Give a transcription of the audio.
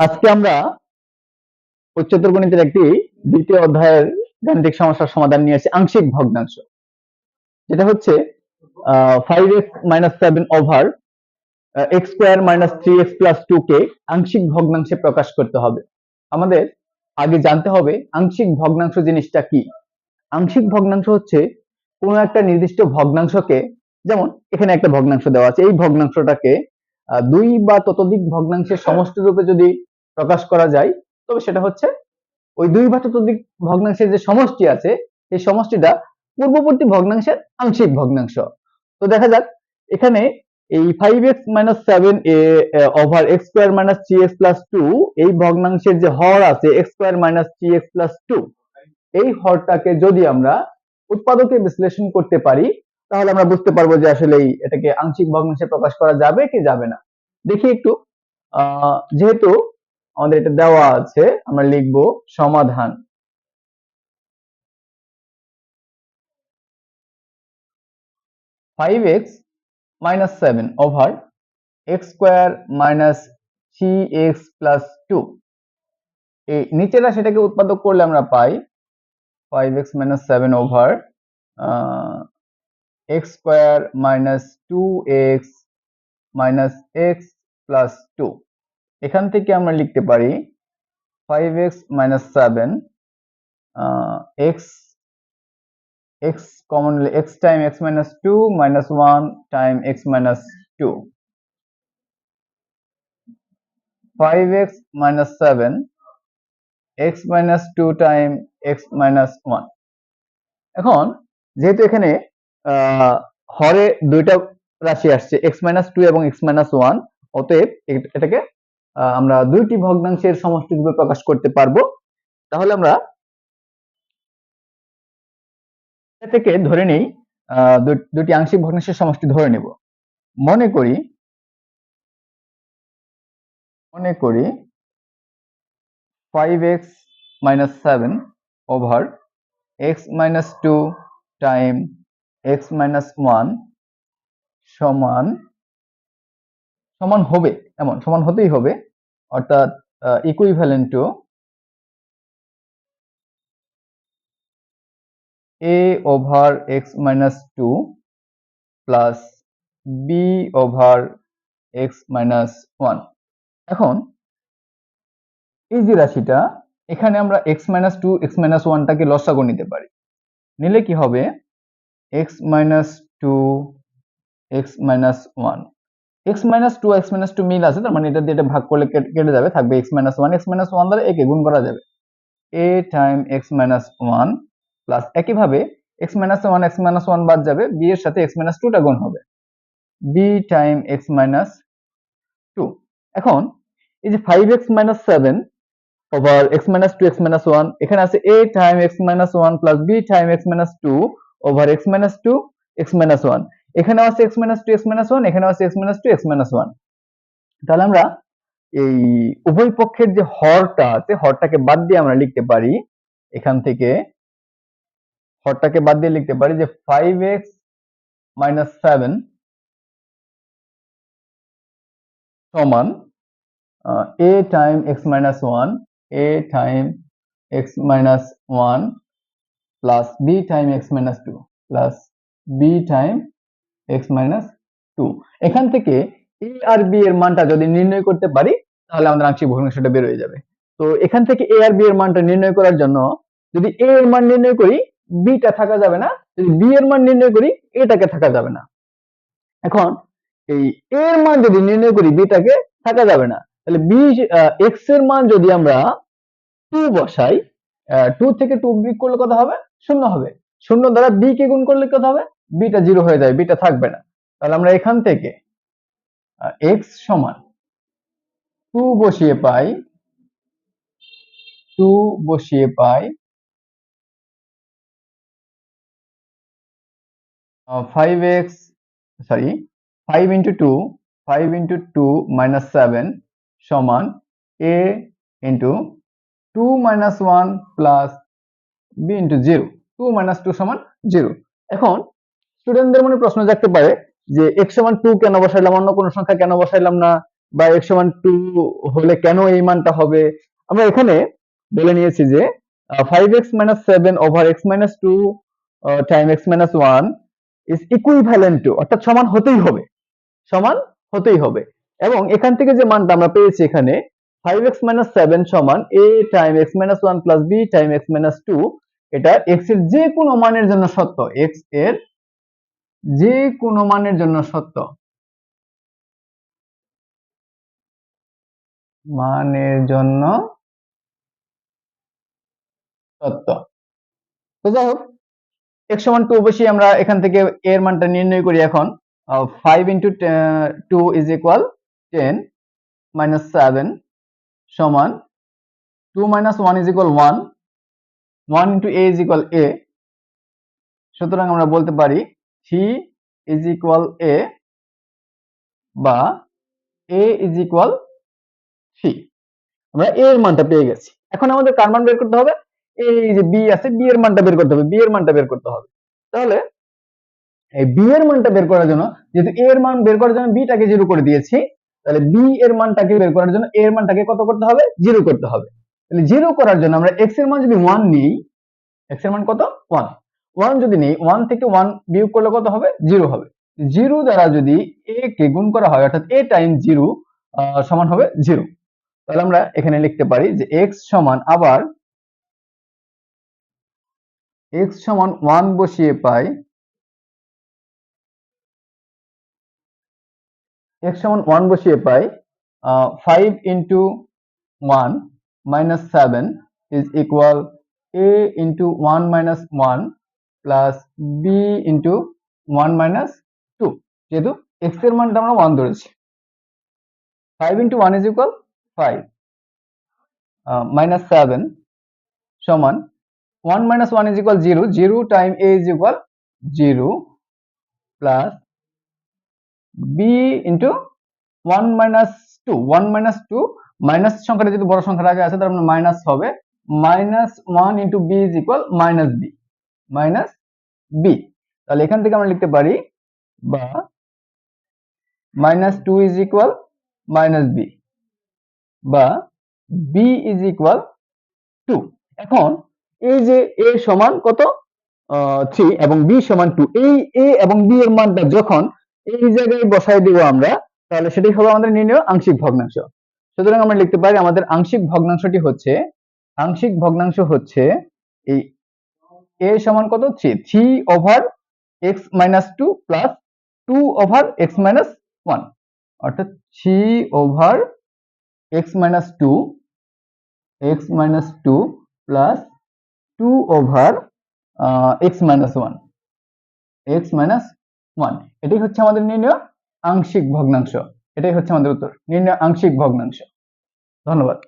আজকে আমরা উচ্চতর গণিতের একটি দ্বিতীয় অধ্যায়ের গাণিতিক সমস্যার সমাধান নিয়ে এসেছি আংশিক ভগ্নাংশ। যেটা হচ্ছে five x minus seven over x square minus three x plus two কে আংশিক ভগ্নাংশে প্রকাশ করতে হবে। আমাদের আগে জানতে হবে আংশিক ভগ্নাংশ জিনিসটা কি। আংশিক ভগ্নাংশ হচ্ছে কোনো একটা নির্দিষ্ট ভগ্নাংশকে, যেমন এখানে একটা ভগ্নাংশ দেওয়া আছে, এই ভগ্নাংশটাকে দুই বা ততোধিক ভগ্নাংশের সমষ্টি রূপে যদি প্রকাশ করা যায়। তবে সেটা হচ্ছে ওই দুই বা ততোধিক ভগ্নাংশের যে সমষ্টি আছে এই সমষ্টিটা পূর্ববর্তী ভগ্নাংশের আংশিক ভগ্নাংশ। তো দেখা যাক এখানে এই ফাইভ এক্স মাইনাস সেভেন এ over x square minus three x plus two এই ভগ্নাংশের যে হর আছে x square minus three x plus two এই হরটাকে যদি আমরা উৎপাদকে বিশ্লেষণ করতে পারি তাহলে আমরা বুঝতে পারব যে আসলে এটাকে আংশিক ভগ্নাংশে প্রকাশ করা যাবে কি যাবে না। দেখি একটু আহ, যেহেতু আমাদের এটা দেওয়া আছে, আমরা লিখব সমাধান। Five x minus seven over x square minus three x plus two এই নিচেরা সেটাকে উৎপাদক করলে আমরা পাই five x minus seven over x square minus two x minus x plus two এখান থেকে আমরা লিখতে পারি five x minus seven x x common x time x minus two minus one time x minus two five x minus seven x minus two time x minus one এখন যেহেতু এখানে হরে দুইটা রাশি আসছে এক্স মাইনাস টু এবং x minus one অতএব এটাকে আমরা দুইটি ভগ্নাংশের সমষ্টি রূপে প্রকাশ করতে পারব। তাহলে আমরা থেকে ধরে নেই দুটি আংশিক ভগ্নাংশের সমষ্টি ধরে নেব। মনে করি মনে করি five x minus seven over x minus two time x minus one সমান সমান হবে, এমন, সমান হতেই হবে। অর্থাৎ equivalent to a over x minus two plus B over x minus one এখন, এই যে রাশিটা, এখানে আমরা x minus two x minus ওয়ানটাকে লসাগু নিতে পারি। নিলে কি হবে? X minus two x minus one x minus two x minus two মিল আছে তার মানে এটা দিয়ে এটা ভাগ করলে কেটে যাবে থাকবে x minus one x minus one দ্বারা একে গুণ করা যাবে A time x minus one plus একইভাবে x minus one x minus one বাদ যাবে বি এর সাথে এক্স মাইনাস টুটা গুণ হবে B time x minus two এখন এই যে five x minus seven over x minus two x minus one এখানে আছে A time x minus one plus B time x minus two over x minus two x minus one এখানে আছে x minus two x minus one এখানে আছে x minus two x minus one তাহলে আমরা এই উভয় পক্ষের যে হরটা আছে, হরটাকে বাদ দিয়ে আমরা লিখতে পারি, এখান থেকে হরটাকে বাদ দিয়ে লিখতে পারি যে ফাইভ এক্স মাইনাস সেভেন সমান A time x minus one A time x minus one plus B time x minus two plus B time x minus two এখান থেকে এ আর বি এর মানটা যদি নির্ণয় করতে পারি, তাহলে আমাদের আংশিক ভগ্নাংশটা বের হয়ে যাবে। তো এখান থেকে এ আর বি এর মানটা নির্ণয় করার জন্য যদি এ এর মান নির্ণয় করি বিটা থাকা যাবে না। যদি বি এর মান নির্ণয় করি এটাকে থাকা যাবে না। এখন এই এর মান যদি নির্ণয় করি বিটাকে থাকা যাবে না। তাহলে বি এক্সের মান যদি আমরা টু বসাই টু থেকে টু বিয়োগ করলে কত হবে? শূন্য হবে। শূন্য দ্বারা বি কে গুণ করলে কত হবে? বিটা জিরো হয়ে যাবে বিটা থাকবে না। তাহলে আমরা এখান থেকে এক্স সমান টু বসিয়ে পাই টু বসিয়ে পাই five x sorry five into two five into two minus seven সমান A into two minus one plus B into zero two minus two সমান জিরো এখন স্টুডেন্টদের মনে প্রশ্ন জাগতে পারে যে এক্স সমান টু কেন বসাইলাম? অন্য কোনো সংখ্যা কেন বসাইলাম না? বা এক্স সমান টু হলে কেন এই মানটা হবে? আমরা এখানে বলে নিয়েছি যে five x minus seven over x minus two time x minus one is equivalent to অর্থাৎ সমান হতেই হবে। সমান হতেই হবে। এবং এখান থেকে যে মানটা আমরা পেয়েছি এখানে ফাইভ এক্স মাইনাস সেভেন সমান A time x minus one plus B time x minus two এটা এক্সের যে কোনো মানের জন্য সত্য। এক্সের যে কোনো মানের জন্য সত্য। মানের জন্য সত্য। তো যাই হোক এক্স সমান টু বসিয়ে আমরা এখান থেকে এর মানটা নির্ণয় করি এখন। Five into two is equal ten minus seven সমান two minus one is equal one one into A is equal A সুতরাং আমরা বলতে পারি থ্রি ইজ ইকুয়াল এ বা এ ইজ ইকুয়াল থ্রি আমরা এ এর মানটা পেয়ে গেছি। এখন আমাদের কার মান বের করতে হবে? এই যে বি আছে বি এর মানটা বের করতে হবে। বি এর মানটা বের করতে হবে। তাহলে এই বি এর মানটা বের করার জন্য, যেহেতু এ এর মান বের করার জন্য বিটাকে জিরো করে দিয়েছি, তাহলে বি এর মানটাকে বের করার জন্য এ এর মানটাকে কত করতে হবে? জিরো করতে হবে। তাহলে জিরো করার জন্য আমরা এক্সের মান যদি ওয়ান নিই এক্সের মান কত? ওয়ান ওয়ান যদি নেই ওয়ান থেকে ওয়ান বিয়োগ করলে কত হবে? জিরো হবে। জিরো দ্বারা যদি এ কে গুণ করা হয়, অর্থাৎ এ টাইম জিরো সমান হবে জিরো তাহলে আমরা এখানে লিখতে পারি যে এক্স সমান আবার এক্স সমান ওয়ান বসিয়ে পাই এক্স সমান ওয়ান বসিয়ে পাই five into one minus seven is equal A into one minus one plus B into one minus two যেহেতু এক্সের মানটা আমরা ওয়ান ধরেছি। Five into one is equal five minus seven সমান one minus one is equal zero zero time A is equal zero plus B into one minus two one minus two minus সংখ্যাটা যেহেতু বড় সংখ্যার আগে আছে, তার মানে মাইনাস হবে minus one into B is equal minus B minus B তাহলে এখান থেকে আমরা লিখতে পারি বা minus two is equal minus B বা বি ইজ ইকুয়াল টু এখন এই যে এ সমান কত? থ্রি এবং বি সমান টু এই এ এবং বি এর মানটা যখন এই জায়গায় বসাই দিব আমরা, তাহলে সেটাই হবে আমাদের নির্ণয় আংশিক ভগ্নাংশ। সুতরাং আমরা লিখতে পারি আমাদের আংশিক ভগ্নাংশটি হচ্ছে, আংশিক ভগ্নাংশ হচ্ছে এই এ সমান কত? Three three over x minus two plus two over x minus one অর্থাৎ three over x minus two x minus two plus two over x minus one x minus one এটাই হচ্ছে আমাদের নির্ণয় আংশিক ভগ্নাংশ। এটাই হচ্ছে আমাদের উত্তর। নির্ণয় আংশিক ভগ্নাংশ। ধন্যবাদ।